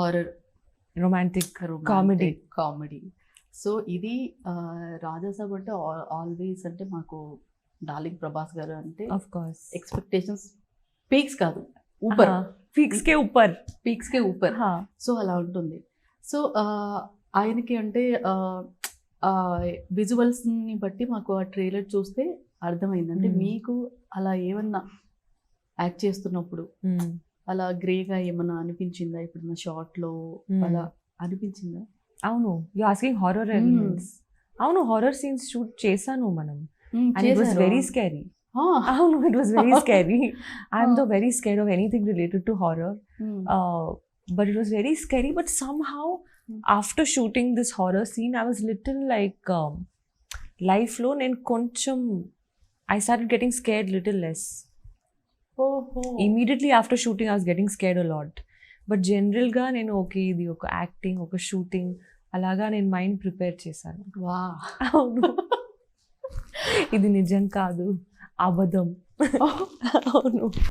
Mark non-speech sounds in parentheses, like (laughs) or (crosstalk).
Horror romantic comedy comedy so ఇది రాజాసాబ్ అంటే always అంటే మాకు డార్లింగ్ ప్రభాస్ గారు అంటే ఆఫ్ కోర్స్ ఎక్స్పెక్టేషన్స్ పీక్స్ కాదు ఊపర్ ఫిక్స్ కే ఊపర్ పీక్స్ కే ఊపర్ సో అలా ఉంటుంది. సో ఆయనకి అంటే విజువల్స్ని బట్టి మాకు ఆ ట్రైలర్ చూస్తే అర్థమైంది. అంటే Hmm. మీకు అలా ఏమన్నా యాక్ట్ చేస్తున్నప్పుడు అలా గ్రేగా ఏమన్నా అనిపించిందా ఇప్పుడు నా షార్ట్లో Hmm. అలా అనిపించిందా అవును యు ఆస్కింగ్ హారర్ Hmm. అవును హారర్ సీన్స్ షూట్ చేశాను మనం it was very scary Ah. అవును it was very scary I'm though very scare of anything related to horror Hmm. uh, but it was very scary. But somehow, Mm. after shooting this horror scene, I was little like um, life low and koncham. I started immediately after shooting as getting scared a lot but జనరల్గా నేను okay ఇది ఒక acting ఒక shooting అలాగా నేను mind prepare చేశాను. వా. అవును. (laughs) ఇది నిజం కాదు అబద్ధం. అవును.